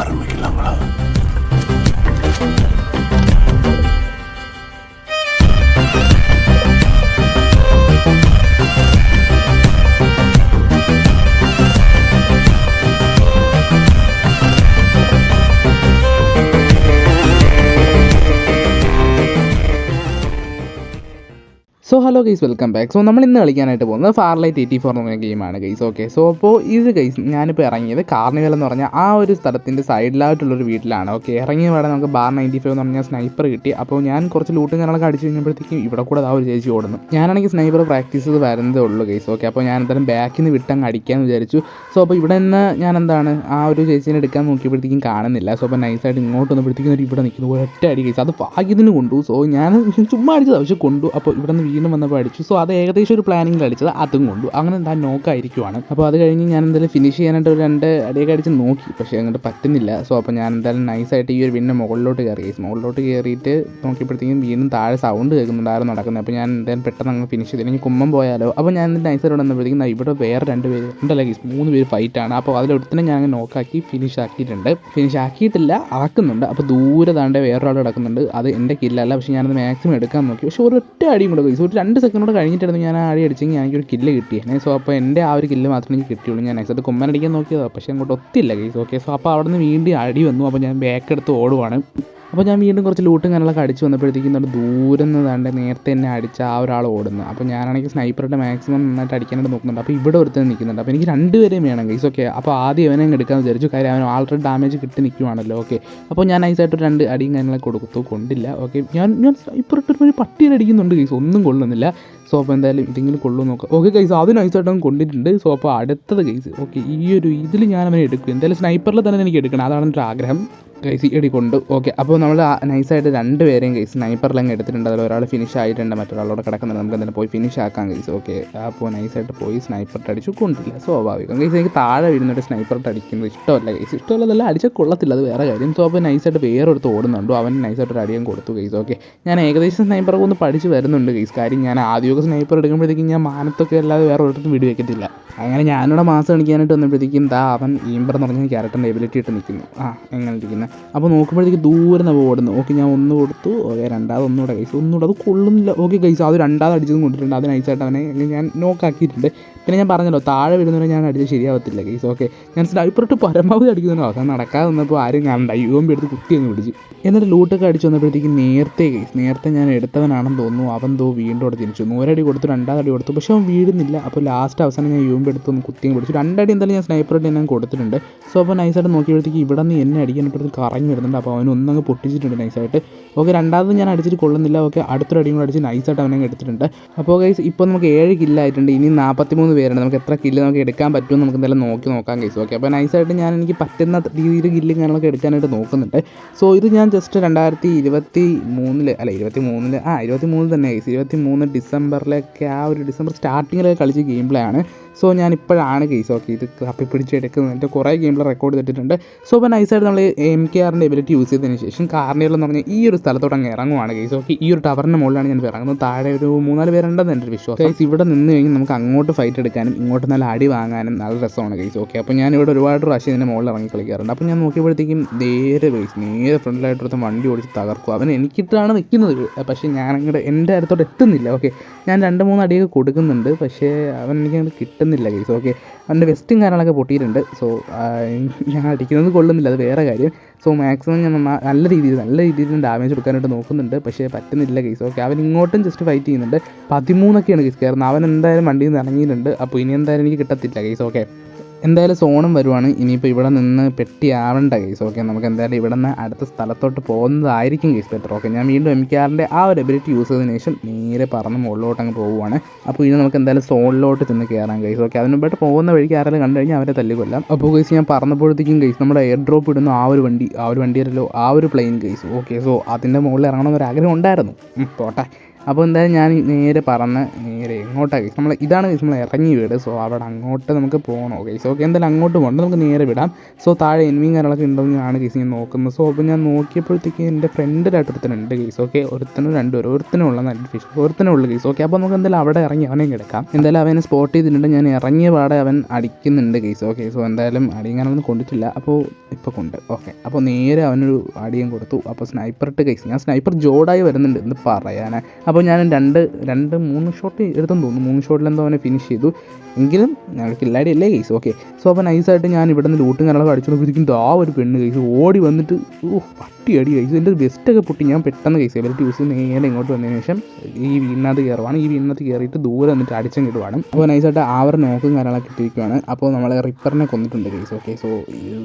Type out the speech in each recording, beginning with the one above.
ஆரம்பிக்கலாங்களா? So hello guys welcome back so നമ്മൾ ഇന്ന് കളിക്കാനായിട്ട് പോകുന്നത് ഫാർലൈറ്റ് എയ്റ്റി ഫോർ എന്ന് പറഞ്ഞ ഗെയിമാണ് ഗൈസ് ഓക്കെ സോ അപ്പോൾ ഇത് ഗൈസ് ഞാനിപ്പോൾ ഇറങ്ങിയത് കാർണിവൽ എന്ന് പറഞ്ഞാൽ ആ ഒരു സ്ഥലത്തിന്റെ സൈഡിലായിട്ടുള്ളൊരു വീട്ടിലാണ്. ഓക്കെ ഇറങ്ങിയ പാടെ നമുക്ക് ബാർ നയന്റി ഫൈവ് എന്ന് പറഞ്ഞാൽ സ്നൈപ്പർ കിട്ടി. അപ്പോൾ ഞാൻ കുറച്ച് ലൂട്ടും കാര്യങ്ങളൊക്കെ അടിച്ച് കഴിഞ്ഞപ്പോഴത്തേക്കും ഇവിടെ കൂടെ ആ ഒരു ചേച്ചി ഓടുന്നു. ഞാനാണെങ്കിൽ സ്നൈപ്പർ പ്രാക്ടീസ് ചെയ്ത് വരുന്നതേ ഉള്ളൂ ഗൈസ് ഓക്കെ അപ്പോൾ ഞാൻ എന്തായാലും ബാക്കിൽ നിന്ന് വിട്ടങ്ങ് അടിക്കാമെന്ന് വിചാരിച്ചു. സോ അപ്പോൾ ഇവിടെ നിന്ന് ഞാൻ എന്താണ് ആ ഒരു ചേച്ചീനെ എടുക്കാൻ നോക്കിയപ്പോഴത്തേക്കും കാണുന്നില്ല. സോ അപ്പോൾ നൈസായിട്ട് ഇങ്ങോട്ട് വന്നപ്പോഴത്തേക്കും ഇവിടെ നിൽക്കുന്നു. ഒറ്റ അടി ഗൈസ് അത് ഭാഗ്യത്തിന് കൊണ്ടു. സോ ഞാൻ ചുമ്മാ അടിച്ചത് പക്ഷേ കൊണ്ടു. അപ്പോൾ ഇവിടെ നിന്ന് വീണ്ടും വന്നപ്പോൾ അടിച്ചു. സോ അത് ഏകദേശം ഒരു പ്ലാനിങ്ങിൽ അടിച്ചത് അതും കൊണ്ടു. അങ്ങനെ എന്താ നോക്കായിരിക്കുവാണ് അപ്പോൾ അത് കഴിഞ്ഞ് ഞാൻ എന്തായാലും ഫിനിഷ് ചെയ്യാനായിട്ട് ഒരു രണ്ട് അടിയൊക്കെ അടിച്ച് നോക്കി. പക്ഷേ അങ്ങോട്ട് പറ്റുന്നില്ല. സോ അപ്പോൾ ഞാൻ എന്തായാലും നൈസായിട്ട് ഈ ഒരു വീടിന്റെ മുകളിലോട്ട് കയറി. മുകളിലോട്ട് കയറിയിട്ട് നോക്കിയപ്പോഴത്തേക്കും വീണ്ടും താഴെ സൗണ്ട് കേൾക്കുന്നുണ്ടായിരുന്നു നടക്കുന്നത്. അപ്പോൾ ഞാൻ എന്തായാലും പെട്ടെന്ന് അങ്ങ് ഫിനിഷ് ചെയ്ത്. ഇനി കുമ്മം പോയാലോ? അപ്പോൾ ഞാൻ എന്നിട്ട് നൈസായിട്ട് വന്നപ്പോഴത്തേക്കും ഇവിടെ വേറെ രണ്ട് പേര്. രണ്ടല്ല ഗീസ് മൂന്ന് പേര് ഫൈറ്റാണ് അപ്പോൾ അതിലൊരുത്തനെ ഞാൻ നോക്കാക്കി ഫിനിഷ് ആക്കിയിട്ടുണ്ട്. ഫിനിഷ് ആക്കിയിട്ടില്ല. ആക്കുന്നുണ്ട് അപ്പോൾ ദൂരെ താണ്ട് വേറൊരാൾ കിടക്കുന്നുണ്ട് അത് എന്റെ കില്ലല്ല പക്ഷേ ഞാനത് മാക്സിമം എടുക്കാൻ നോക്കി. പക്ഷേ ഒരൊറ്റ അടിയും കൂടെ ഗൈസ് ഒരു രണ്ട് സെക്കൻഡ് കൂടെ കഴിഞ്ഞിട്ടായിരുന്നു ഞാൻ ആ അടി അടിച്ചെങ്കിൽ എനിക്കൊരു കില്ല് കിട്ടിയേനെ സോ അപ്പോൾ എന്റെ ആ ഒരു കില്ല് മാത്രമേ എനിക്ക് കിട്ടിയുള്ളൂ. ഞാൻ നെക്സ്റ്റ് കുമ്മൻ അടിക്കാൻ നോക്കിയതാണ് പക്ഷേ അങ്ങോട്ട് ഒത്തില്ല കേസ് ഓക്കെ സോ അപ്പോൾ അവിടെ നിന്ന് വീണ്ടും അടി വന്നു. അപ്പോൾ ഞാൻ ബാക്ക് എടുത്ത് ഓടുവാണ്. അപ്പോൾ ഞാൻ വീണ്ടും കുറച്ച് ലൂട്ടും കാര്യങ്ങളൊക്കെ അടിച്ച് വന്നപ്പോഴത്തേക്കും നല്ല ദൂരെ നിന്ന് താണ്ട് നേരത്തെ എന്നെ അടിച്ച ആ ഒരാൾ ഓടുന്നു. അപ്പോൾ ഞാനാണെങ്കിൽ സ്നൈപ്പറുടെ മാക്സിമം നന്നായിട്ട് അടിക്കാനായിട്ട് നോക്കുന്നുണ്ട്. അപ്പോൾ ഇവിടെ ഒരുത്തൻ നിൽക്കുന്നുണ്ട്. അപ്പോൾ എനിക്ക് രണ്ടുപേരെയും വേണം ഗൈസ് ഓക്കെ അപ്പോൾ ആദ്യം അവനെ എടുക്കാമെന്ന് വിചാരിച്ചു. കാര്യം അവൻ ആൾറെഡി ഡാമേജ് കിട്ടി നിൽക്കുവാണല്ലോ ഓക്കെ അപ്പോൾ ഞാൻ നൈസായിട്ട് രണ്ട് അടിയും കാര്യങ്ങളൊക്കെ കൊടുത്തു. കൊണ്ടില്ല. ഓക്കെ ഞാൻ ഞാൻ സ്നൈപ്പറിട്ട് ഒരു പട്ടിയെ അടിക്കുന്നുണ്ട് ഗൈസ് ഒന്നും കൊള്ളുന്നില്ല. സോ അപ്പോൾ എന്തായാലും ഇതെങ്കിലും കൊള്ളും നോക്കാം. ഓക്കെ ഗൈസ് അത് നൈസായിട്ട് അവൻ കൊണ്ടിട്ടുണ്ട്. സോ അപ്പോൾ അടുത്തത് ഗൈസ് ഓക്കെ ഈ ഒരു ഇതിൽ ഞാൻ അവനെ എടുക്കും. എന്തായാലും സ്നൈപ്പറിൽ തന്നെ എനിക്ക് എടുക്കണം. അതാണ് എന്റെ ആഗ്രഹം. ഗൈസ് ഇടി കൊണ്ടു. ഓക്കെ അപ്പോൾ നമ്മൾ നൈസായിട്ട് രണ്ട് പേരെയും ഗൈസ് സ്നൈപ്പറിൽ ലങ്ങ് എടുത്തിട്ടുണ്ട്. അതിൽ ഒരാൾ ഫിനിഷ് ആയിട്ടുണ്ട് മറ്റൊരാളോട് കിടക്കുന്നുണ്ട്. നമുക്ക് എന്തായാലും പോയി ഫിനിഷ് ആക്കാം ഗൈസ് ഓക്കെ അപ്പോൾ നൈസായിട്ട് പോയി സ്നൈപ്പറിട്ട് അടിച്ചു. കൊണ്ടില്ല സ്വാഭാവികം. ഗൈസ് എനിക്ക് താഴെ വീഴുന്നൊരു സ്നൈപ്പറിട്ട് അടിക്കുന്നത് ഇഷ്ടമല്ല ഗൈസ് ഇഷ്ടമുള്ളതല്ല അടിച്ചാൽ കൊള്ളത്തില്ല അത് വേറെ കാര്യം. സോ അപ്പോൾ നൈസായിട്ട് വേറൊരുത്ത് ഓടുന്നുണ്ടോ. അവൻ നൈസായിട്ട് ഒരു അടിയും കൊടുത്തു ഗൈസ് ഓക്കെ ഞാൻ ഏകദേശം സ്നൈപ്പറൊക്കെ ഒന്ന് പഠിച്ച് വരുന്നുണ്ട് ഗൈസ് കാര്യം ഞാൻ ആദ്യമൊക്കെ സ്നൈപ്പർ എടുക്കുമ്പോഴത്തേക്കും ഞാൻ മാനത്തൊക്കെ അല്ലാതെ വേറെ ഒരിടത്തും വീട് വെക്കത്തില്ല അങ്ങനെ ഞാനിവിടെ മാസം കാണിക്കാനായിട്ട് വന്നപ്പോഴത്തേക്കും ദാ അവൻ ഈമ്പർ എന്ന് പറഞ്ഞ ക്യാരക്ടറിന്റെ എബിലിറ്റി ഇട്ട് നിൽക്കുന്നു. ആ എങ്ങനെ ഇരിക്കുന്നത് അപ്പോൾ നോക്കുമ്പോഴത്തേക്ക് ദൂരെ നിന്ന് ഓടുന്നു ഓക്കെ ഞാൻ ഒന്ന് കൊടുത്തു. ഓക്കെ രണ്ടാമത് ഒന്നുകൂടെ കൈസ് ഒന്നുകൂടെ അത് കൊള്ളുന്നില്ല. ഓക്കെ കഴിച്ചു. അത് രണ്ടാമത് അടിച്ചതും കൊണ്ടിട്ടുണ്ട്. അത് നൈസായിട്ട് അവനെ ഞാൻ നോക്കാക്കിയിട്ടുണ്ട് പിന്നെ ഞാൻ പറഞ്ഞല്ലോ താഴെ വരുന്നവരെ ഞാൻ അടിച്ച് ശരിയാവത്തില്ല കേസ് ഓക്കെ. ഞാൻ സ്നൈപ്പറിട്ട് പരമാവധി അടിക്കുന്നതിനോ അവസാനം നടക്കാതെ വന്നപ്പോൾ ആരും കാണണ്ട യുവമ്പി എടുത്ത് കുത്തി അങ്ങ് പിടിച്ച്. എന്നിട്ട് ലൂട്ടൊക്കെ അടിച്ച് വന്നപ്പോഴത്തേക്ക് നേരത്തെ കേസ് നേരത്തെ ഞാൻ എടുത്തവനാണെന്ന് തോന്നുന്നു. അവൻ തോ വീണ്ടും അവിടെ തിരിച്ചു നൂരടി കൊടുത്തു രണ്ടാമതടി കൊടുത്തു. പക്ഷേ അവൻ വീഴുന്നില്ല. അപ്പോൾ ലാസ്റ്റ് അവസാനം ഞാൻ യുവമ്പി എടുത്ത് ഒന്ന് കുത്തിയും പിടിച്ചു. രണ്ടടി എന്തായാലും ഞാൻ സ്നൈപ്പറായിട്ട് ഞാൻ കൊടുത്തിട്ടുണ്ട്. സോ അപ്പോൾ നൈസായിട്ട് നോക്കിയപ്പോഴത്തേക്ക് ഇവിടെ നിന്ന് എന്നെ അടിക്കാനായിട്ട് കറങ്ങി വരുന്നുണ്ട്. അപ്പോൾ അവൻ ഒന്നങ്ങ് പൊട്ടിച്ചിട്ടുണ്ട് നൈസായിട്ട്. ഓക്കെ രണ്ടാമത് ഞാൻ അടിച്ചിട്ട് കൊള്ളുന്നില്ല. ഓക്കെ അടുത്തൊരു അടിയും കൂടെ അടിച്ച് നൈസായിട്ട് അവനെ അങ്ങ് എടുത്തിട്ടുണ്ട്. അപ്പോൾ ഗൈസ് ഇപ്പോൾ നമുക്ക് ഏഴ് കില്ലായിട്ടുണ്ട് ഇനി നാൽപ്പത്തിമൂന്ന് പേരുണ്ട്. നമുക്ക് എത്ര കില്ല് നമുക്ക് എടുക്കാൻ പറ്റുമെന്ന് നമുക്ക് എന്തായാലും നോക്കി നോക്കാം ഗൈസ് ഓക്കെ അപ്പോൾ നൈസായിട്ട് ഞാൻ എനിക്ക് പറ്റുന്ന രീതിയിൽ കില്ലും കാര്യങ്ങളൊക്കെ എടുക്കാനായിട്ട് നോക്കുന്നുണ്ട്. സോ ഇത് ഞാൻ ജസ്റ്റ് രണ്ടായിരത്തി ഇരുപത്തി മൂന്നിൽ അല്ല ഇരുപത്തി മൂന്നിൽ ആ ഇരുപത്തി മൂന്നിൽ തന്നെ ഗൈസ് ഇരുപത്തി മൂന്ന് ഡിസംബറിലൊക്കെ ആ ഒരു ഡിസംബർ സ്റ്റാർട്ടിങ്ങിലൊക്കെ കളിച്ച ഗെയിം പ്ലേ ആണ്. സോ ഞാൻ ഇപ്പോഴാണ് കേസ് ഓക്കെ ഇത് കപ്പി പിടിച്ചെടുക്കുന്നത് എന്റെ കുറേ ഗെയിമിൽ റെക്കോർഡ് ചെയ്തിട്ടുണ്ട്. സോ അപ്പോൾ നൈസായിട്ട് നമ്മൾ എം കെ ആറിന്റെ എബിലിറ്റി യൂസ് ചെയ്തതിന് ശേഷം കാർണിയൽ എന്ന് പറഞ്ഞാൽ ഈ ഒരു സ്ഥലത്തോട്ട് അങ്ങ് ഇറങ്ങുവാണ് കേസ് ഓക്കെ ഈ ഒരു ടവറിന്റെ മുകളിലാണ് ഞാൻ ഇറങ്ങുന്നത്. താഴെ ഒരു മൂന്നാൽ പേരുണ്ടെന്ന് എന്റെ വിശ്വാസം. കേസ് ഇവിടെ നിന്ന് കഴിഞ്ഞ് നമുക്ക് അങ്ങോട്ട് ഫൈറ്റ് എടുക്കാനും ഇങ്ങോട്ട് നല്ല അടി വാങ്ങാനും നല്ല രസമാണ് കേസ് ഓക്കെ അപ്പോൾ ഞാൻ ഇവിടെ ഒരുപാട് പ്രാവശ്യം ഇതിന്റെ മുകളിൽ ഇറങ്ങി കളിക്കാറുണ്ട്. അപ്പോൾ ഞാൻ നോക്കിയപ്പോഴത്തേക്കും നേരെ കേസ് നേരെ ഫ്രണ്ടിലായിട്ടൊരു വണ്ടി ഓടിച്ച് തകർക്കും. അവൻ എനിക്കിട്ടാണ് നിൽക്കുന്നത്. പക്ഷേ ഞാൻ അങ്ങോട്ട് എന്റെ അടുത്തോട്ട് എത്തുന്നില്ല. ഓക്കെ ഞാൻ രണ്ട് മൂന്ന് അടിയൊക്കെ കൊടുക്കുന്നുണ്ട്. പക്ഷേ അവൻ എനിക്ക് അങ്ങോട്ട് കിട്ടുന്നില്ല കേസ് ഓക്കെ അതിന്റെ വെസ്റ്റും കാര്യങ്ങളൊക്കെ പൊട്ടിയിട്ടുണ്ട്. സോ ഞാൻ അടിക്കുന്നത് കൊള്ളുന്നില്ല. അത് വേറെ കാര്യം. സോ മാക്സിമം ഞാൻ നല്ല രീതിയിൽ നല്ല രീതിയിൽ ഡാമേജ് കൊടുക്കാനായിട്ട് നോക്കുന്നുണ്ട്. പക്ഷേ പറ്റുന്നില്ല കേസ് ഓക്കെ അവൻ ഇങ്ങോട്ടും ജസ്റ്റ് ഫൈറ്റ് ചെയ്യുന്നുണ്ട്. പതിമൂന്നൊക്കെയാണ് കേസ് കയറുന്നത് അവൻ എന്തായാലും വണ്ടിയിൽ നിന്ന് ഇറങ്ങിയിട്ടുണ്ട്. അപ്പോൾ ഇനി എന്തായാലും എനിക്ക് കിട്ടത്തില്ല കേസ് ഓക്കെ എന്തായാലും സോണും വരുവാണ്. ഇനിയിപ്പോൾ ഇവിടെ നിന്ന് പെട്ടി ആവണ്ട കേസ് ഓക്കെ നമുക്ക് എന്തായാലും ഇവിടെ നിന്ന് അടുത്ത സ്ഥലത്തോട്ട് പോകുന്നതായിരിക്കും കേസ് ബെറ്റർ ഓക്കെ ഞാൻ വീണ്ടും എം കെ ആറിന്റെ ആ ഒരു എബിലിറ്റി യൂസ് ചെയ്തതിന് ശേഷം നേരെ പറന്ന് മുകളിലോട്ട് അങ്ങ് പോവുകയാണ് അപ്പോൾ ഇനി നമുക്ക് എന്തായാലും സോണിലോട്ട് ചെന്ന് കയറാം കേസ് ഓക്കെ അതിന് മുമ്പായിട്ട് പോകുന്ന വഴിക്ക് ആരെങ്കിലും കണ്ടു കഴിഞ്ഞാൽ അവരെ തല്ലിക്കൊല്ലാം. അപ്പോൾ കേസ് ഞാൻ പറഞ്ഞപ്പോഴത്തേക്കും കേസ് നമ്മുടെ എയർ ഡ്രോപ്പ് ഇടുന്ന ആ ഒരു വണ്ടി ആ ഒരു വണ്ടിയല്ലോ ആ ഒരു പ്ലെയിൻ കേസ് ഓക്കെ സോ അതിന്റെ മുകളിൽ ഇറങ്ങണമെന്നൊരു ആഗ്രഹം ഉണ്ടായിരുന്നു. പോട്ടെ. അപ്പോൾ എന്തായാലും ഞാൻ നേരെ പറന്ന് നേരെ എങ്ങോട്ടാണ് നമ്മൾ ഇതാണ് നമ്മൾ ഇറങ്ങി വീട്. സോ അവിടെ അങ്ങോട്ട് നമുക്ക് പോകണോ ഗൈസ് ഓക്കെ എന്തായാലും അങ്ങോട്ട് പോകണ്ട. നമുക്ക് നേരെ വിടാം. സോ താഴെ എനിമിയും കാര്യങ്ങളൊക്കെ ഉണ്ടോ എന്നാണ് ഗൈസ് ഞാൻ നോക്കുന്നത്. സോ അപ്പോൾ ഞാൻ നോക്കിയപ്പോഴത്തേക്ക് എന്റെ ഫ്രണ്ടിലായിട്ട് ഒരുത്തനുണ്ട് ഗൈസ് ഓക്കെ ഒരുത്തനും രണ്ടുപേരും ഒരുത്തനും ഉള്ള നല്ല ഫിഷ് ഒരുത്തനും ഉള്ള ഗൈസ് ഓക്കെ അപ്പോൾ നമുക്ക് എന്തായാലും അവിടെ ഇറങ്ങി അവനെ കിടക്കാം. എന്തായാലും അവനെ സ്പോട്ട് ചെയ്തിട്ടുണ്ട്. ഞാൻ ഇറങ്ങിയ പാടെ അവൻ അടിക്കുന്നുണ്ട് ഗൈസ് ഓക്കെ സോ എന്തായാലും അടിയങ്ങാനൊന്നും കൊണ്ടിട്ടില്ല. അപ്പോൾ ഇപ്പോൾ കൊണ്ട്. ഓക്കെ അപ്പോൾ നേരെ അവനൊരു അടിയും കൊടുത്തു. അപ്പോൾ സ്നൈപ്പർ ഇട്ട് ഗൈസ് ഞാൻ സ്നൈപ്പർ ജോഡായി വരുന്നുണ്ട് എന്ന് പറയാനാ. അപ്പോൾ ഞാൻ രണ്ട് രണ്ട് മൂന്ന് ഷോട്ട് എടുത്തെന്ന് തോന്നുന്നു. മൂന്ന് ഷോട്ടിൽ എന്തോ അവനെ ഫിനിഷ് ചെയ്തു. എങ്കിലും ഇല്ലാടി അല്ലേ കേസ് ഓക്കെ സോ അപ്പോൾ നൈസായിട്ട് ഞാൻ ഇവിടെ നിന്ന് ലൂട്ടും കാര്യങ്ങളൊക്കെ അടിച്ചുകൊണ്ടിരിക്കും ആ ഒരു പെണ്ണ് കേസ് ഓടി വന്നിട്ട് ഓ പട്ടി അടി കഴിച്ചു എന്റെ ബെസ്റ്റൊക്കെ പൊട്ടി. ഞാൻ പെട്ടെന്ന് കേസ് എബിലിറ്റി യൂസ് നേരെ ഇങ്ങോട്ട് വന്നതിന് ശേഷം ഈ വീടിനകത്ത് കയറുവാണ്. ഈ വീടിനകത്ത് കയറിയിട്ട് ദൂരെ വന്നിട്ട് അടിച്ചും കിടുവാണ് അപ്പോൾ നൈസായിട്ട് ആവർ നോക്കും കാര്യങ്ങളൊക്കെ ഇട്ടിരിക്കുകയാണ് അപ്പോൾ നമ്മൾ റിപ്പറിനെ കൊന്നിട്ടുണ്ട് കേസ് ഓക്കെ സോ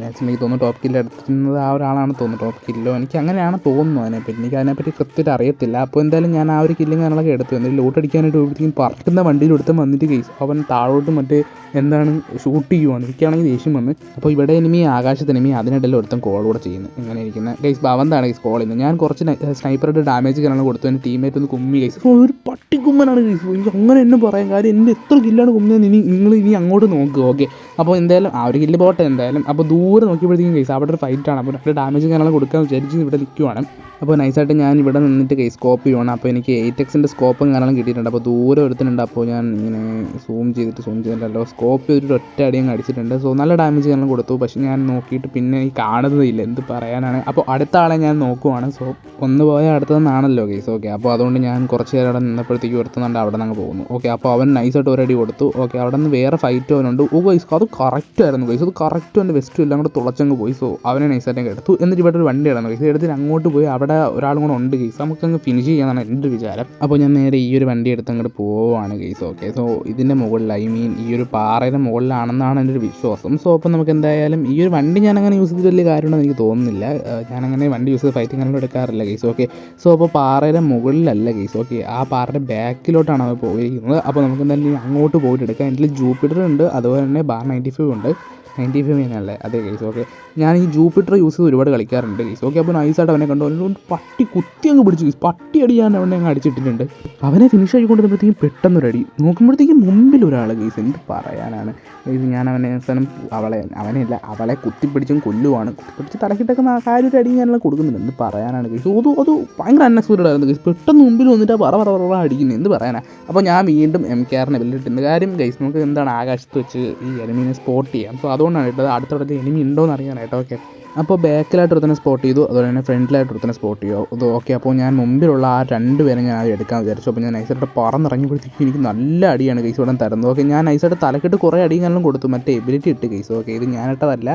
മാക്സിമം എനിക്ക് തോന്നുന്നു ടോപ്പ് കില്ല് എടുത്തിരുന്നത് ആ ഒരാളാണ് തോന്നുന്നു. ടോപ്പ് കില്ലോ എനിക്ക് അങ്ങനെയാണ് തോന്നുന്നു അതിനെപ്പറ്റി എനിക്ക് അതിനെപ്പറ്റി കൃത്യമായിട്ട് അറിയത്തില്ല. അപ്പോൾ എന്തായാലും ഞാൻ ആ ഒരു കില്ലും കാര്യങ്ങളൊക്കെ എടുത്തു എന്നിട്ട് ലോട്ട് അടിക്കാനായിട്ട് പോകുമ്പോഴത്തേക്കും പറക്കുന്ന വണ്ടിയിൽ എടുത്ത് വന്നിട്ട് കേസ് അവൻ താഴോട്ട് മറ്റേ എന്താണ് ഷൂട്ട് ചെയ്യുവാണ്. എനിക്കാണെങ്കിൽ ദേഷ്യം വന്ന്. അപ്പോൾ ഇവിടെ എനിമി ആകാശത്ത് എനിമി അതിനിടയിൽ ഒരുത്തൻ കോൾ കൂടെ ചെയ്യുന്നു. ഇങ്ങനെ ഇരിക്കുന്ന. ഗൈസ് അവന്താണ് ഗൈസ് കോൾ ചെയ്യുന്നത്? ഞാൻ കുറച്ച് സ്നൈപ്പറുടെ ഡാമേജ് കാരണം കൊടുത്തു എന്റെ ടീമേറ്റ് ഒന്ന് കുമ്മി ഗൈസ് ഒരു പട്ടിക്കുമ്മനാണ് ഗൈസ് എനിക്ക് അങ്ങനെ എന്നെ പറയാം കാര്യം. എന്റെ എത്ര കില്ലാണ് കുമ്മിയെന്ന് ഇനി നിങ്ങൾ ഇനി അങ്ങോട്ട് നോക്കുക ഓക്കെ അപ്പോൾ എന്തായാലും ആ ഒരു കില്ല് പോട്ടെ എന്തായാലും. അപ്പോൾ ദൂരെ നോക്കിയപ്പോഴത്തേക്കും കേസ് അവിടെ ഒരു ഫൈറ്റാണ് അപ്പോൾ അവിടെ ഡാമേജ് കാര്യങ്ങൾ കൊടുക്കാൻ വിചാരിച്ച് ഇവിടെ നിൽക്കുവാണ് അപ്പോൾ നൈസായിട്ട് ഞാൻ ഇവിടെ നിന്നിട്ട് കേസ് കോപ്പ് ചെയ്യുവാണ്. അപ്പോൾ എനിക്ക് എക്സിന്റെ സ്കോപ്പും കാരണം കിട്ടിയിട്ടുണ്ട്. അപ്പോൾ ദൂരെ എടുത്തിട്ടുണ്ട് അപ്പോൾ ഞാൻ ഇങ്ങനെ സൂം ചെയ്തിട്ട് സൂം ചെയ്തിട്ടല്ലോ സ്കോപ്പ് ചെയ്തിട്ട് ഒറ്റ അടിയും അടിച്ചിട്ടുണ്ട്. സോ നല്ല ഡാമേജ് ഞാൻ കൊടുത്തു. പക്ഷേ ഞാൻ നോക്കിയിട്ട് പിന്നെ ഈ കാണുന്നതില്ല എന്ത് പറയാനാണ്. അപ്പോൾ അടുത്ത ആളെ ഞാൻ നോക്കുവാണ്. സോ ഒന്ന് പോയ അടുത്തതെന്നാണല്ലോ കേസ് ഓക്കെ അപ്പോൾ അതുകൊണ്ട് ഞാൻ കുറച്ച് നേരം അവിടെ നിന്നപ്പോഴത്തേക്ക് ഒരുത്തുന്നുണ്ട് അവിടെ നിന്ന് പോകുന്നു. ഓക്കെ അപ്പോൾ അവൻ നൈസായിട്ട് ഒരടി കൊടുത്തു. ഓക്കെ അവിടെ നിന്ന് വേറെ ഫൈറ്റ് അവനുണ്ട്. ഓ ഗൈസ് അത് കറക്റ്റ് ആയിരുന്നു ഗൈസ് അത് കറക്റ്റ് എന്റെ വെസ്റ്റും എല്ലാം കൂടെ തുളച്ചങ്ങ് പോയി. സോ അവനെ നൈസായിട്ട് എടുത്തു. എന്നിട്ട് ഇവിടെ ഒരു വണ്ടി ഇടന്നു ഗൈസ് എടുത്തിട്ട് അങ്ങോട്ട് പോയി. അവിടെ ഒരാളും കൂടെ ഉണ്ട് ഗൈസ് നമുക്കങ്ങ് ഫിനിഷ് ചെയ്യാനാണ് എന്റെ വിചാരം. അപ്പോൾ ഞാൻ നേരെ ഈ ഒരു വണ്ടി എടുത്ത് അങ്ങോട്ട് പോവുകയാണ് ഗൈസ്. ഓക്കെ. സോ ഇതിന്റെ മുകളിൽ ഐ മീൻ ഈ ഒരു പാറയുടെ മുകളിലാണെന്നാണ് എന്റെ ഒരു വിശ്വാസം. സോ അപ്പോൾ നമുക്ക് എന്തായാലും ഈ ഒരു വണ്ടി ഞാൻ അങ്ങനെ യൂസ് ചെയ്ത് വലിയ കാര്യമുണ്ടെന്ന് എനിക്ക് തോന്നുന്നില്ല. ഞാനങ്ങനെ വണ്ടി യൂസ് ചെയ്ത് ഫൈറ്റിംഗ് അങ്ങനെ എടുക്കാറില്ല ഗൈസ്. ഓക്കെ. സോ അപ്പോൾ പാറയുടെ മുകളിലല്ല ഗൈസ്. ഓക്കെ. ആ പാറയുടെ ബാക്കിലോട്ടാണ് അവർ പോയിരിക്കുന്നത്. അപ്പോൾ നമുക്ക് എന്തായാലും അങ്ങോട്ട് പോയിട്ട് എടുക്കാം. എന്റെ ജൂപ്പിറ്റർ ഉണ്ട്. അതുപോലെ തന്നെ ബാർ നയന്റി ഫൈവ് ഉണ്ട്. നയന്റി ഫൈവ് അല്ലേ? അതെ ഗൈസ് ഓക്കെ ഞാൻ ഈ ജൂപ്പിറ്റർ യൂസ് ചെയ്ത് ഒരുപാട് കളിക്കാറുണ്ട് ഗൈസ് ഓക്കെ അപ്പോൾ നൈസായിട്ട് അവനെ കണ്ടു. അവനോട് പട്ടി കുത്തി അങ്ങ് പിടിച്ചു ഗൈസ് പട്ടി അടി ഞാൻ അവനെ അങ്ങ് അടിച്ചിട്ടിട്ടുണ്ട്. അവനെ ഫിനിഷ് ആയിക്കൊണ്ടിരുന്നപ്പോഴത്തേക്കും പെട്ടെന്നൊരടി നോക്കുമ്പോഴത്തേക്കും മുമ്പിൽ ഒരാൾ ഗൈസ് എന്ത് പറയാനാണ്? ഗൈസ് ഞാൻ അവനെ സ്ഥലം അവളെ അവനെയല്ല അവളെ കുത്തിപ്പിടിച്ചും കൊല്ലുവാണ്. കുത്തിപ്പിടിച്ച് തലക്കിട്ടൊക്കെ കാര്യം ഒരു അടി ഞാനെല്ലാം കൊടുക്കുന്നുണ്ട് എന്ത് പറയാനാണ് ഗൈസ് അത് അത് ഭയങ്കര അൺഎക്സ്പെക്റ്റഡ് ആയിരുന്നു ഗൈസ് പെട്ടെന്ന് മുമ്പിൽ വന്നിട്ട് പറ പറ പറ അടിക്കുന്നത് എന്ത് പറയാനാ? അപ്പോൾ ഞാൻ വീണ്ടും എം കെ ആറിനെ വെല്ലിട്ടുണ്ട് കാര്യം ഗൈസ് നമുക്ക് എന്താണ് ആകാശത്ത് വെച്ച് ഈ എനിമീനെ സ്പോട്ട് ചെയ്യാം. സോ അതുകൊണ്ടാണ് ഇട്ടത് അടുത്തടുത്ത് എനിമി ഉണ്ടോ എന്ന് അറിയാനായിട്ട് ഓക്കെ അപ്പോൾ ബാക്കിലായിട്ട് ഒരുത്തനെ സ്പോട്ട് ചെയ്തു അതുപോലെ തന്നെ ഫ്രണ്ടിലായിട്ട് ഒരുത്തനെ സ്പോട്ട് ചെയ്തു. അത് ഓക്കെ അപ്പോൾ ഞാൻ മുമ്പിലുള്ള ആ രണ്ട് പേരെ ഞാൻ ആദ്യം എടുക്കാൻ വിചാരിച്ചു. അപ്പോൾ ഞാൻ നൈസായിട്ട് പറന്നിറങ്ങിയപ്പോഴത്തേക്കും എനിക്ക് നല്ല അടിയാണ് കേസ് ഉടൻ തരുന്നത് ഓക്കെ ഞാൻ നൈസായിട്ട് തലക്കിട്ട് കുറേ കാരണം കൊടുത്തു മറ്റേ എബിലിറ്റി ഇട്ട് കേസ് ഓക്കെ ഇത് ഞാനിട്ടതല്ല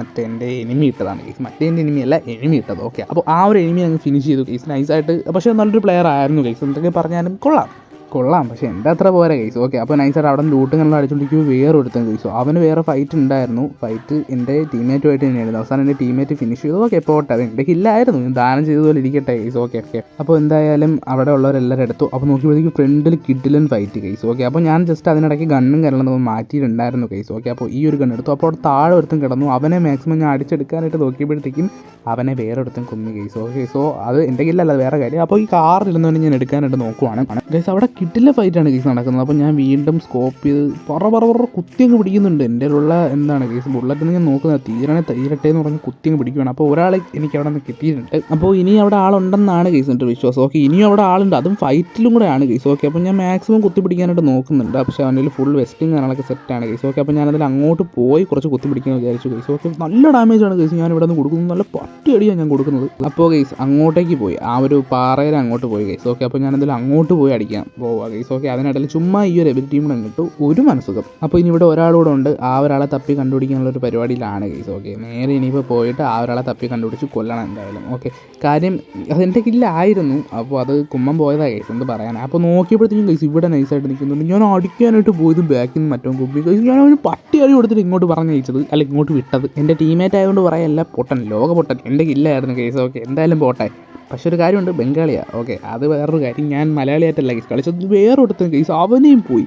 മറ്റേ എന്റെ എനിമി ഇട്ടതാണ് കേസ് മറ്റേ എന്റെ എനിമി അല്ല എനിമി ഇട്ടത് ഓക്കെ അപ്പോൾ ആ ഒരു എനിമി അങ്ങ് ഫിനിഷ് ചെയ്തു കേസ് നൈസായിട്ട് പക്ഷേ നല്ലൊരു പ്ലെയർ ആയിരുന്നു കേസ് എന്തൊക്കെ പറഞ്ഞാലും കൊള്ളാം. കൊള്ളാം. പക്ഷേ എന്റെ അത്ര പോരാ കേസ് ഓക്കെ അപ്പോൾ നൈസായിട്ട് അവിടെ ലൂട്ടും കണ്ടാൽ അടിച്ചുകൊണ്ടിരിക്കുമ്പോൾ വേറെ ഒരുത്തൻ കേസ് അവന് വേറെ ഫൈറ്റ് ഉണ്ടായിരുന്നു ഫൈറ്റ് എന്റെ ടീമേറ്റുമായിട്ട് തന്നെയായിരുന്നു. അവസാനം എന്റെ ടീമേറ്റ് ഫിനിഷ് ചെയ്തു. ഓക്കെ പോട്ടെ. എന്റെ കില്ലായിരുന്നു ദാനം ചെയ്തതുപോലെ ഇരിക്കട്ടെ കേസ് ഓക്കെ ഓക്കെ അപ്പോൾ എന്തായാലും അവിടെ ഉള്ളവരെല്ലാവരും എടുത്തു. അപ്പോൾ നോക്കിയപ്പോഴത്തേക്ക് ഫ്രണ്ടിൽ കിഡിലൻ ഫൈറ്റ് കേസ് ഓക്കെ അപ്പോൾ ഞാൻ ജസ്റ്റ് അതിനിടയ്ക്ക് ഗണ്ണും കാര്യങ്ങളും മാറ്റിയിട്ടുണ്ടായിരുന്നു കേസ് ഓക്കെ അപ്പോൾ ഈ ഒരു ഗണ്ണ് എടുത്തു. അപ്പോൾ അവിടെ താഴെ ഒരുത്തും കിടന്നു. അവനെ മാക്സിമം ഞാൻ അടിച്ചെടുക്കാനായിട്ട് നോക്കിയപ്പോഴത്തേക്കും അവനെ വേറെ ഒരുത്തും കുമ്മി കേസ് ഓക്കെ സോ അത് എന്റെ കില്ലല്ല വേറെ കാര്യം. അപ്പോൾ ഈ കാറിലിരുന്നവനെ ഞാൻ എടുക്കാനായിട്ട് നോക്കുവാണ്. ഗൈസ് അവിടെ കിട്ടില്ല ഫൈറ്റാണ് കേസ് നടക്കുന്നത്. അപ്പോൾ ഞാൻ വീണ്ടും സ്കോപ്പ് ചെയ്ത് പറ പറ പറ കുത്തിയങ്ങ് പിടിക്കുന്നുണ്ട്. എന്റെ ഉള്ള എന്താണ് കേസ് ബുള്ളറ്റ് ഞാൻ നോക്കുന്നത് തീരണേ തീരട്ടെ എന്ന് പറഞ്ഞ് കുത്തിയങ്ങ് പിടിക്കുകയാണ് അപ്പോൾ ഒരാളെ എനിക്ക് അവിടെ നിന്ന് കിട്ടിയിട്ടുണ്ട്. അപ്പോൾ ഇനി അവിടെ ആളുണ്ടെന്നാണ് കേസ് എന്റെ വിശ്വാസം. ഓക്കെ ഇനിയും അവിടെ ആളുണ്ട്. അതും ഫൈറ്റിലും കൂടെയാണ് കേസ് ഓക്കെ അപ്പോൾ ഞാൻ മാക്സിമം കുത്തി പിടിക്കാനായിട്ട് നോക്കുന്നുണ്ട്. പക്ഷേ അവന്റെ ഫുൾ വെസ്റ്റിംഗ് കാര്യങ്ങളൊക്കെ സെറ്റാണ് കേസ് ഓക്കെ അപ്പോൾ ഞാനതിൽ അങ്ങോട്ട് പോയി കുറച്ച് കുത്തി പിടിക്കാൻ വിചാരിച്ചു കേസ് ഓക്കെ നല്ല ഡാമേജാണ് കേസ് ഞാൻ ഇവിടെ നിന്ന് കൊടുക്കുന്നത് നല്ല പട്ടി അടിയാണ് ഞാൻ കൊടുക്കുന്നത്. അപ്പോൾ കേസ് അങ്ങോട്ടേക്ക് പോയി. ആ ഒരു പാറയിൽ അങ്ങോട്ട് പോയി കേസ് ഓക്കെ അപ്പോൾ ഞാനതിൽ അങ്ങോട്ട് പോയി അടിക്കാം. പോവാ കേസ് ഓക്കെ അതിനിടയിൽ ചുമ്മാ ഈ ഒരു എബിലിറ്റിയും കൂടെ കിട്ടും ഒരു മനസ്സുഖം. അപ്പോൾ ഇനി ഇവിടെ ഒരാളൂടെ ഉണ്ട്. ആ ഒരാളെ തപ്പി കണ്ടുപിടിക്കാനുള്ള ഒരു പരിപാടിയിലാണ് കേസ് ഓക്കെ നേരെ ഇനിയിപ്പോൾ പോയിട്ട് ആ ഒരാളെ തപ്പി കണ്ടുപിടിച്ച് കൊല്ലണം എന്തായാലും. ഓക്കെ കാര്യം അതെന്റെ കില്ലായിരുന്നു അപ്പോൾ അത് കുമ്മം പോയതാ കേസ് എന്ത് പറയാൻ അപ്പോൾ നോക്കിയപ്പോഴത്തേക്കും കേസ് ഇവിടെ നൈസായിട്ട് നിൽക്കുന്നുണ്ട്. ഞാൻ അടിക്കാനായിട്ട് പോയത് ബാക്കിൽ നിന്ന് മറ്റോ കുമ്പി കേസ് ഞാൻ അവന് പട്ടി അടി കൊടുത്തിട്ട് ഇങ്ങോട്ട് പറഞ്ഞു അയച്ചത് അല്ല ഇങ്ങോട്ട് വിട്ടത്. എന്റെ ടീമേറ്റ് ആയതുകൊണ്ട് പറയല്ല പൊട്ടൻ ലോക പൊട്ടൻ എന്റെ കില്ലായിരുന്നു കേസ് ഓക്കെ എന്തായാലും പോട്ടെ. പക്ഷെ ഒരു കാര്യമുണ്ട് ബംഗാളിയാണ് ഓക്കെ അത് വേറൊരു കാര്യം. ഞാൻ മലയാളിയായിട്ടല്ല കേസ് കളിച്ചത്. വേറെ ഒരുത്തൻ കേസ്. അവനെയും പോയി.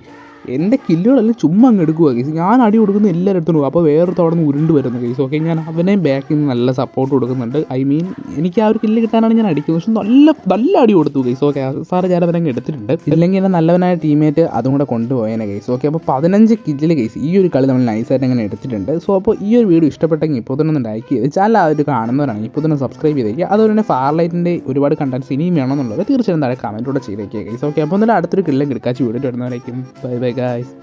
എന്റെ കില്ലുകളെല്ലാം ചുമ്മാ അങ്ങ് എടുക്കുക കേസ് ഞാൻ അടി കൊടുക്കുന്ന എല്ലാവരും എടുത്തു പോകും. അപ്പോൾ വേറെ അവിടെ നിന്ന് ഉരുണ്ട് വരുന്നു കേസ് ഓക്കെ ഞാൻ അവനെയും ബാക്കിൽ നിന്ന് നല്ല സപ്പോർട്ട് കൊടുക്കുന്നുണ്ട്. ഐ മീൻ എനിക്ക് ആ ഒരു കില്ല് കിട്ടാനാണ് ഞാൻ അടിക്കുന്നത്. പക്ഷെ നല്ല നല്ല അടി കൊടുത്തു കേസ് ഓക്കെ സാറ് ഞാൻ അവരങ്ങ് എടുത്തിട്ടുണ്ട്. ഇല്ലെങ്കിൽ എന്റെ നല്ലവനായ ടീമേറ്റ് അതും കൂടെ കൊണ്ടുപോയേനെ കേസ് ഓക്കെ അപ്പോൾ പതിനഞ്ച് കില്ലിൽ കേസ് ഈ ഒരു കളി നമ്മൾ നൈസായിട്ട് അങ്ങനെ എടുത്തിട്ടുണ്ട്. സോ അപ്പോൾ ഈ ഒരു വീഡിയോ ഇഷ്ടപ്പെട്ടെങ്കിൽ ഇപ്പോൾ തന്നെ ഒന്ന് ലൈക്ക് ചെയ്ത് ചാനൽ അവർ കാണുന്നവരാണെങ്കിൽ ഇപ്പോൾ തന്നെ സബ്സ്ക്രൈബ് ചെയ്തേക്കുക അതുപോലെ തന്നെ ഫാർലൈറ്റിന്റെ ഒരുപാട് കണ്ടൻസ് ഇനിയും വേണമെന്നുള്ളത് തീർച്ചയായും താഴെ കമന്റൂടെ ചെയ്തേക്കുക കേസ് ഓക്കെ അപ്പോൾ എന്തായാലും അടുത്തൊരു കിള്ളം കിടക്കാച്ച് വീഡിയോ വരുന്നവരേക്കും. Bye bye guys.